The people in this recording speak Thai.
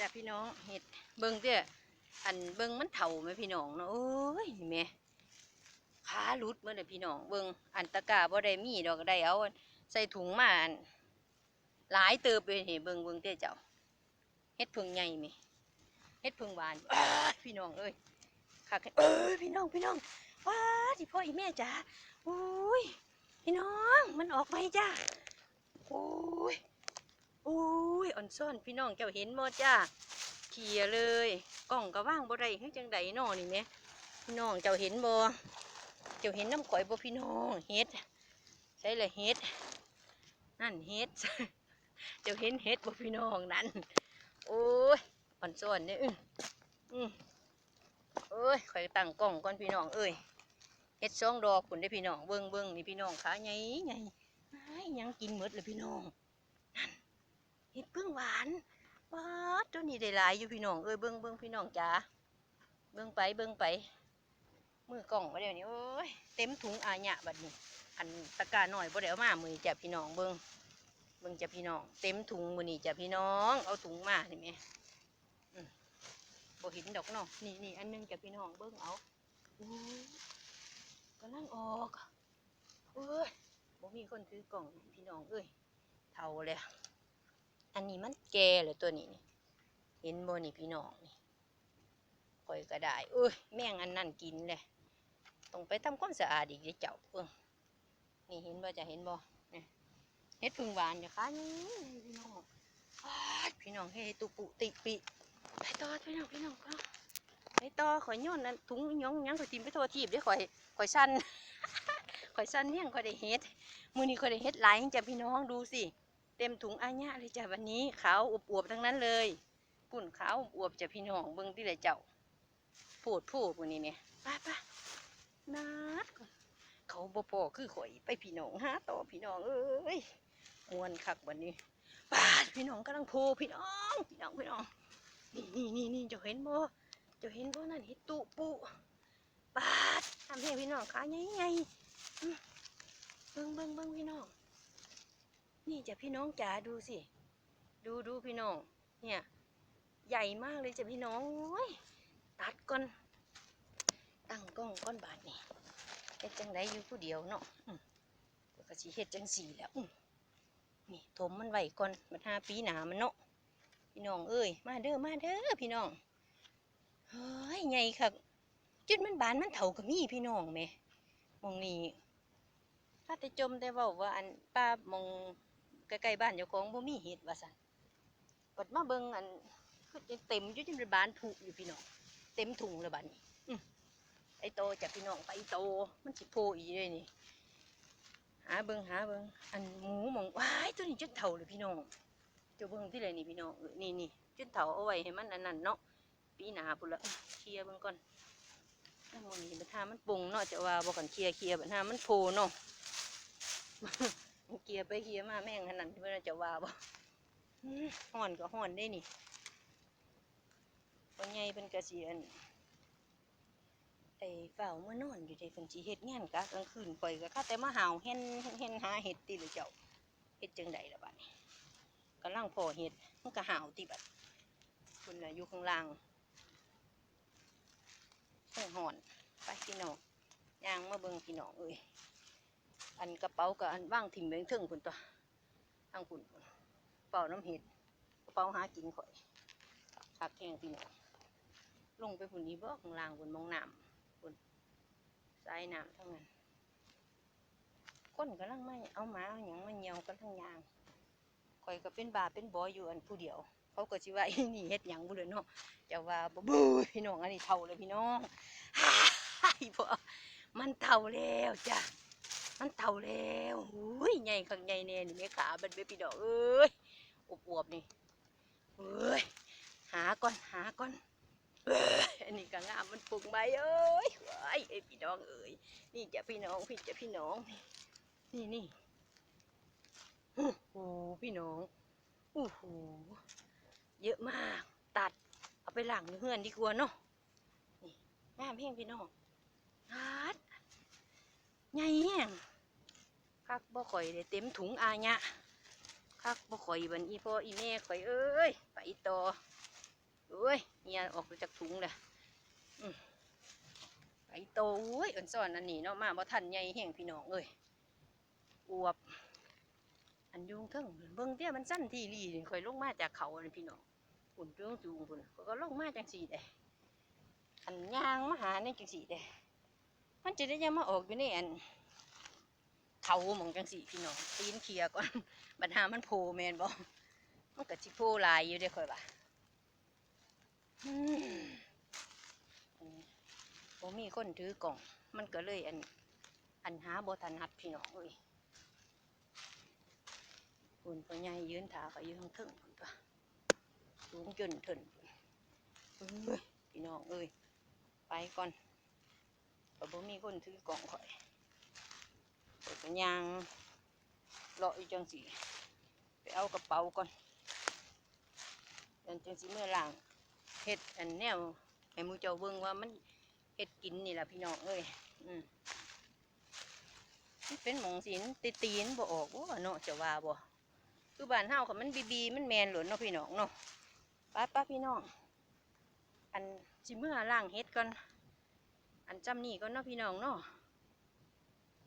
จ้ะพี่น้องเห็ดเบิ่งเด้ออันเบิ่งมันเถ่าไหมพี่น้องเนาะโอ้ยนี่แม่ขาลุดเมื่อเด้อพี่น้องเบิ่งอันตะกร้าบ่ได้มีดอกได้เอาใส่ถุงมาอันหลายเติบเลยนี่เบิ่งเบิ่งเด้อเจ้าเฮ็ดพึ่งใหญ่แม่เฮ็ดพึ่งหวานพี่น้องเอ้ยคักเอ้ยพี่น้องพี่น้องว้าที่พ่ออีแม่จ๋าโอ้ยพี่น้องมันออกไปจ้าโอ้ย อุ้ยอ่อนซ่อนพี่น้องเจ้าเห็นบ่จ้าเขี่ยเลยกล้องก็ว่างบ่ได้คือจังใดน้อนี่แหม่พี่น้องเจ้าเห็นบ่เจ้าเห็นน้ำข่อยบ่พี่น้องเฮ็ดใช่เลยเฮ็ดนั่นเฮ็ดเจ้าเห็นเฮ็ดบ่พี่น้องนั่นโอ้ยอ่อนซ่อนเนี่ยอื้ออื้อเอ้ยข่อยตั้งกล้องก่อนพี่น้องเอ้ยเฮ็ดสองดอกคุณได้พี่น้องเบิ่งเบิ่งนี่พี่น้องขาใหญ่ใหญ่ยยังกินหมดเลยพี่น้อง เห็ดพึ่งหวานป๊าดตัวนี้ได้หลายอยู่พี่น้องเอ้ยเบิ้งเบิ้งพี่น้องจ๋าเบิ้งไปเบิ้งไปมือกล่องมาเดี๋ยวนี้โอ้ยเต็มถุงอาญะบัดนี้ อันตะกร้าหน่อยบ่ได้เอามามือจ้ะพี่น้องเบิ้งเบิ้งจ้ะพี่น้องเต็มถุงมือนี่จ้ะพี่น้อง เอาถุงมานี่แหม่อืมบ่เห็นดอกเนาะนี่นี่อันนึงจ้ะพี่น้องเบิ้งเอากำลังออกเอ้ยบ่มีคนถือกล่องพี่น้องเอ้ยเท่าเลย อันนี้มันแก่เลยตัวนี้นี่เห็นบ่นี่พี่น้องนี่ข่อยก็ได้เอ้ยแม่งอันนั้นกินเลยต้องไปทำความสะอาดอีกเด้อเจ้าเออนี่เห็นบ่จะเห็นบ่นี่เฮ็ดพึ่งหวานอย่ค้านี่พี่น้องพี่น้องเฮ็ดตุปุติปิไปต่อพี่น้องพี่น้องก็ไปต่อขอยย้อนอันถุงหยองยังขอยทิมไปทั่วทีบเด้อข่อยขอยสั่นขอยสั่นเนี่ยงข่อยได้เฮ็ดมือนี้ขอยได้เฮ็ดหลายจ้ะพี่น้องดูสิ เต็มถุงอาญะเลยจ้ะวันนี้ขาวอวบๆทั้งนั้นเลยปุ่นขาวอวบๆจะพี่น้องเบิ่งที่ไรเจ้าพูดพูดวันนี้เนี่ยป้าป้านัดเขาบ่พอคือข่อยไปพี่น้องหาต่อพี่น้องเอ้ยมวนคักวันนี้ป้าพี่น้องกำลังโพพี่น้องพี่น้องพี่น้องนี่นี่นี่นี่จ้าเห็นบ่จ้าเห็นบ่นั่นเห็ดตุปุป้าทำให้พี่น้องขาใหญ่ๆอื้อเบิ่งเบิ่งเบิ่งพี่น้อง นี่จะพี่น้องจ๋าดูสิ ดูดูพี่น้อง เนี่ย ใหญ่มากเลยจ้ะพี่น้องโอ้ยตัดก่อน ตั้งกล้องก้อนบาทนี่เฮ็ดจังไดอยู่ผู้เดียวเนาะอืมก็สิเฮ็ดจังสี่แล้วนี่ถมมันไว้ก่อนมันห้าปีหนามันเนาะพี่น้องเอ้ยมาเด้อมาเด้อพี่น้องเฮ้ยใหญ่คักจุดมันบานมันเถากับมีพี่น้องแหมมองนี้ถ้าแต่จมแต่ว่าว่าอันป้ามอง ใกล้ๆบ้านเจ้าของบ่มีเห็ดว่าซั่นกดมาเบิ่งอันคือเต็มอยู่ที่บ้านผุอยู่พี่น้องเต็มถุงเลยบัดนี้อไอโตจากพี่น้องไปโต มันสิโพอีเลยนี่ หาเบิ่งหาเบิ่งอันหมูมองว้ายตัวนี้จนเฒ่าเลยพี่น้องเจ้าเบิ่งที่ไรนี่พี่น้องนี่นี่จนเฒ่าเอาไว้ให้มันอันนั้นเนาะปีหน้าพุ่นละเคลียเบิ่งก่อนน้ำมันนี่บัดหามันปรุงเนาะจะว่าบ่กันเคลียเคลียร์บัดหามันโพเนาะ เกียร์ไปเกียมาแม่งขนาดที่ว่าจะว่าบ่ห่อนก็ห่อนได้นี่คนใหญ่เป็นกระเสียนไอ้เฝ้าเมื่อนอนอยู่ในคนจีเฮ็ดงานกะกลางคืนปล่อยก็ข้าแต่มาหาวเห็นเห็นหาเห็ดติเลยเจ้าเฮ็ดจังใดละบัดนี้กำลังพอเห็ดมันก็หาวติบัดคุณน่ะอยู่ข้างล่างเพิ่งห่อนไปพี่น้องย่างมาเบิ่งพี่น้องเอ้ย อันกระเป๋ากับอันว่างถิ่มเบงเทิงคุณตัวทางคุณพุ่นเป่าน้ำเห็ดกระเป๋าหากินข่อยคักแข้งพี่น้องลงไปพุ่นนี้บ่ข้างล่างพุ่นมองน้ำพุ่นสายน้ำทั้งนั้นคนกำลังไมาเอาหมาเอาหยังมาเหี่ยวกันทั้งยางข่อยก็เป็นบาเป็นบออยู่อันผู้เดียว เขาก็สิว่าอีนี่เฮ็ดหยังบุเลยเนาะจะว่าบ่บูพี่น้องอันนี้เท่าเลยพี่น้องฮ่าบ่อมันเท่าแล้วจ้ะ มันเท่าแล้วอุ้ยใหญ่ข้างใหญ่แน่นี่แม่ขาบันเบพี่ดอกเอ้ยอวบๆนี่เอ้ยหาก่อนหาก่อนเอ้ยอันนี้ก็งามมันปรุงใบเอ้ยว้ายเอ้ยพี่น้องเอ้ยนี่จะพี่น้องพี่จะพี่น้องนี่นี่โอ้โหพี่น้องโอ้โหเยอะมากตัดเอาไปหลังเฮือนดีกว่าเนาะนี่งามเพียงพี่น้องตัด ใหญ่แห้งคักบ่ข่อยเต็มถุงอาญะคักบ่ข่อยบันอีพ่ออีแม่ข่อยเอ้ยไปต่อเอ้ยเมียออกจากถุงเลยไอโตเอ้ยอันซ่อนอันนี้เนาะมาบ่ทันใหญ่แห้งพี่น้องเอ้ยอวบ อันยุงเทิงเบิ่งเตี้ยมันสั้นทีรีนี่ข่อยลงมาจากเขาอันพี่น้องปุ่นเรื่องจูงปุ่นก็ลงมาจังสี่เด้อันย่างมาหาในจังสี่เด้ มันจะได้ยังมาออกอยู่ในอันเขาหมองจังสี่พี่น้องตีนเคลียร์ก่อนบัดหามันโผล่แมนบ่มันก็สิโผล่หลายอยู่เด้ข่อยว่าอืมอันนี้บ่มีคนถือกล่อง มันก็เลยอัน อันหาบ่ทันหัดพี่น้องเอ้ยคุณพ่อใหญ่ยืนถาเขาอยู่ข้างเทึ่งคุณตัวสูงจนถึนพุ่นเอ้ยพี่น้องเอ้ยไปก่อน ก็บ่มีคนถือกล่องข่อยข่อยก็ย่างเลาะอยู่จังสีไปเอากระเป๋าก่อนเดินจังสีเมื่อหล่างเฮ็ดอันแนวให้มูเจ้าเบิ่งว่ามันเฮ็ดกินนี่แหละพี่น้องเอ้ยอืมเป็นหมองสินตีตีนบ่ออกบ่เนาะจะว่าบ่คือบ้านเฮาค่ะมันบีบีมันแมนหล่นเนาะพี่น้องเนาะป้าป้าพี่น้องอันจิเมื่อล่างเฮ็ดก่อน อันจำนี่ก็นเนาะพี่น้องเนาะ